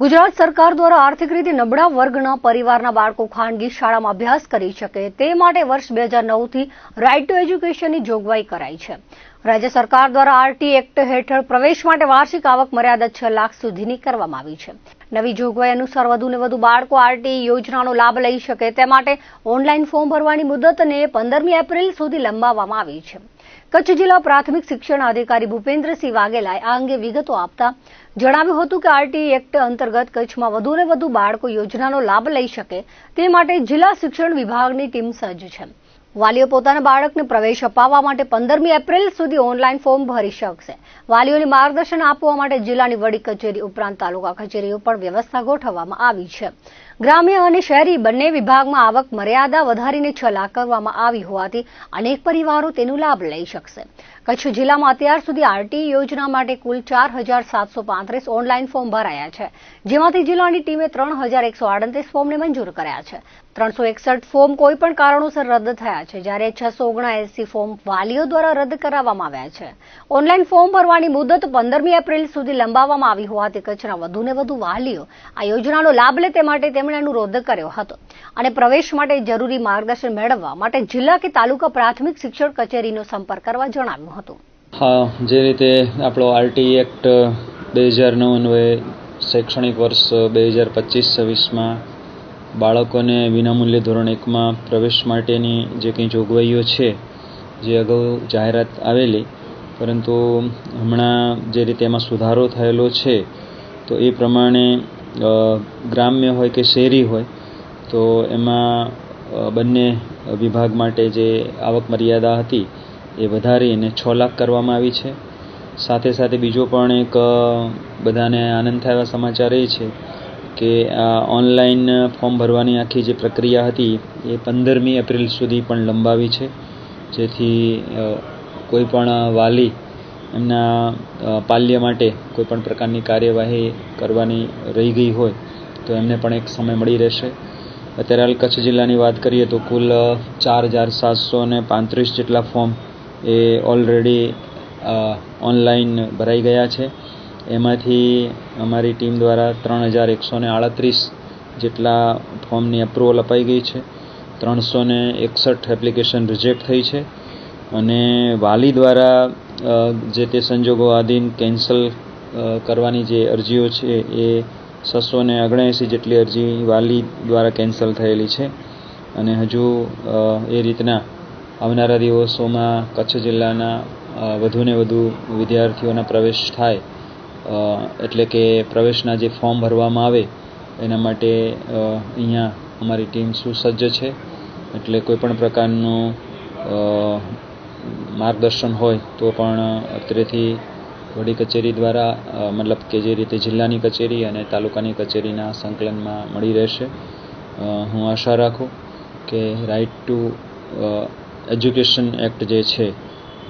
ગુજરાત સરકાર દ્વારા આર્થિક રીતે નબળા વર્ગના પરિવારના બાળકો ખાનગી શાળામાં અભ્યાસ કરી શકે તે માટે વર્ષ બે હજાર નવથી રાઇટ ટુ એજ્યુકેશનની જોગવાઈ કરાઈ છે. રાજ્ય સરકાર દ્વારા આરટી એક્ટ હેઠળ પ્રવેશ માટે વાર્ષિક આવક મર્યાદા છ લાખ સુધીની કરવામાં આવી છે. નવી જોગવાઈ અનુસાર વધુને વધુ બાળકો આરટી યોજનાનો લાભ લઈ શકે તે માટે ઓનલાઈન ફોર્મ ભરવાની મુદતને પંદરમી એપ્રિલ સુધી લંબાવવામાં આવી છે. કચ્છ જિલ્લા પ્રાથમિક શિક્ષણ અધિકારી ભૂપેન્દ્રસિંહ વાઘેલાએ આ અંગે વિગતો આપતા જણાવ્યું હતું કે આરટી એક્ટ અંતર્ગત કચ્છમાં વધુને વધુ બાળકો યોજનાનો લાભ લઈ શકે તે માટે જિલ્લા શિક્ષણ વિભાગની ટીમ સજ્જ છે. વાલીઓ પોતાના બાળકને પ્રવેશ અપાવવા માટે પંદરમી એપ્રિલ સુધી ઓનલાઈન ફોર્મ ભરી શકશે. વાલીઓને માર્ગદર્શન આપવા માટે જિલ્લાની વડી કચેરી ઉપરાંત તાલુકા કચેરીઓ પણ વ્યવસ્થા ગોઠવવામાં આવી છે. ગ્રામ્ય અને શહેરી બંને વિભાગમાં આવક મર્યાદા વધારીને છ લાખ કરવામાં આવી હોવાથી અનેક પરિવારો તેનો લાભ લઈ શકશે. કચ્છ જિલ્લામાં અત્યાર સુધી આરટી યોજના માટે કુલ ચાર હજાર સાતસો પાંત્રીસ ઓનલાઈન ફોર્મ ભરાયા છે, જેમાંથી જિલ્લાની ટીમે ત્રણ હજાર એકસો આડત્રીસ ફોર્મને મંજૂર કર્યા છે. ત્રણસો એકસઠ ફોર્મ કોઈ પણ કારણોસર રદ થયા છે, જ્યારે છસો ઓગણએસી ફોર્મ વાલીઓ દ્વારા રદ કરાવવામાં આવ્યા છે. ઓનલાઈન ફોર્મ ભરવાની મુદત પંદરમી એપ્રિલ સુધી લંબાવવામાં આવી હોવાથી કચ્છના વધુને વધુ વાલીઓ આ યોજનાનો લાભ લે તે માટે તેમણે અનુરોધ કર્યો હતો. અને પ્રવેશ માટે જરૂરી માર્ગદર્શન મેળવવા માટે જિલ્લા કે તાલુકા પ્રાથમિક શિક્ષણ કચેરીનો સંપર્ક કરવા જણાવ્યું હતું. જે રીતે આપણો આરટી એક્ટ બે હજાર નવ શૈક્ષણિક વર્ષ બે હજાર પચીસ છવ્વીસમાં બાળકોને વિનામૂલ્ય ધોરણ એકમાં પ્રવેશ માટેની જે કંઈ જોગવાઈઓ છે, જે અગાઉ જાહેરાત આવેલી, પરંતુ હમણાં જે રીતે એમાં સુધારો થયેલો છે, તો એ પ્રમાણે ગ્રામ્ય હોય કે શહેરી હોય, તો એમાં બંને વિભાગ માટે જે આવક મર્યાદા હતી એ વધારીને છ લાખ કરવામાં આવી છે. સાથે સાથે બીજો પણ એક બધાને આનંદ થાય સમાચાર એ છે કે આ ઓનલાઈન ફોર્મ ભરવાની આખી જે પ્રક્રિયા હતી એ પંદરમી એપ્રિલ સુધી પણ લંબાવી છે. જેથી કોઈ પણ વાલી એમના પાલ્ય માટે કોઈ પણ પ્રકારની કાર્યવાહી કરવાની રહી ગઈ હોય, તો એમને પણ એક સમય મળી રહેશે. અત્યારે હાલ કચ્છ જિલ્લાની વાત કરીએ તો કુલ ચાર હજાર સાતસો ને પાંત્રીસ જેટલા ફોર્મ એ ઓલરેડી ઓનલાઈન ભરાઈ ગયા છે. એમાંથી અમારી ટીમ દ્વારા ત્રણ હજાર એકસો ને આડત્રીસ જેટલા ફોર્મની અપ્રુવલ અપાઈ ગઈ છે. ત્રણસો ને એકસઠ એપ્લિકેશન રિજેક્ટ થઈ છે. અને વાલી દ્વારા જે તે સંજોગો આધીન કેન્સલ કરવાની જે અરજીઓ છે એ છસો ને ઓગણએંસી જેટલી અરજી વાલી દ્વારા કેન્સલ થયેલી છે. અને હજુ એ રીતના આવનારા દિવસોમાં કચ્છ જિલ્લાના વધુને વધુ વિદ્યાર્થીઓના પ્રવેશ થાય એટલે કે પ્રવેશના જે ફોર્મ ભરવામાં આવે, એના માટે અહીંયા અમારી ટીમ સુસજ્જ છે. એટલે કોઈ પણ પ્રકારનું માર્ગદર્શન હોય તો પણ અત્રેથી વડી કચેરી દ્વારા મતલબ કે જે રીતે જિલ્લાની કચેરી અને તાલુકાની કચેરીના સંકલનમાં મળી રહેશે. હું આશા રાખું કે રાઇટ ટુ એજ્યુકેશન એક્ટ જે છે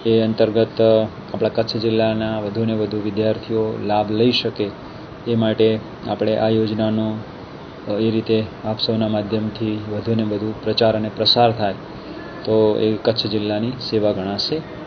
એ અંતર્ગત આપણા કચ્છ જિલ્લાના વધુને વધુ વિદ્યાર્થીઓ લાભ લઈ શકે એ માટે આપણે આ યોજનાનો એ રીતે આપ સૌના માધ્યમથી વધુને વધુ પ્રચાર અને પ્રસાર થાય તો એ કચ્છ જિલ્લાની સેવા ગણાશે.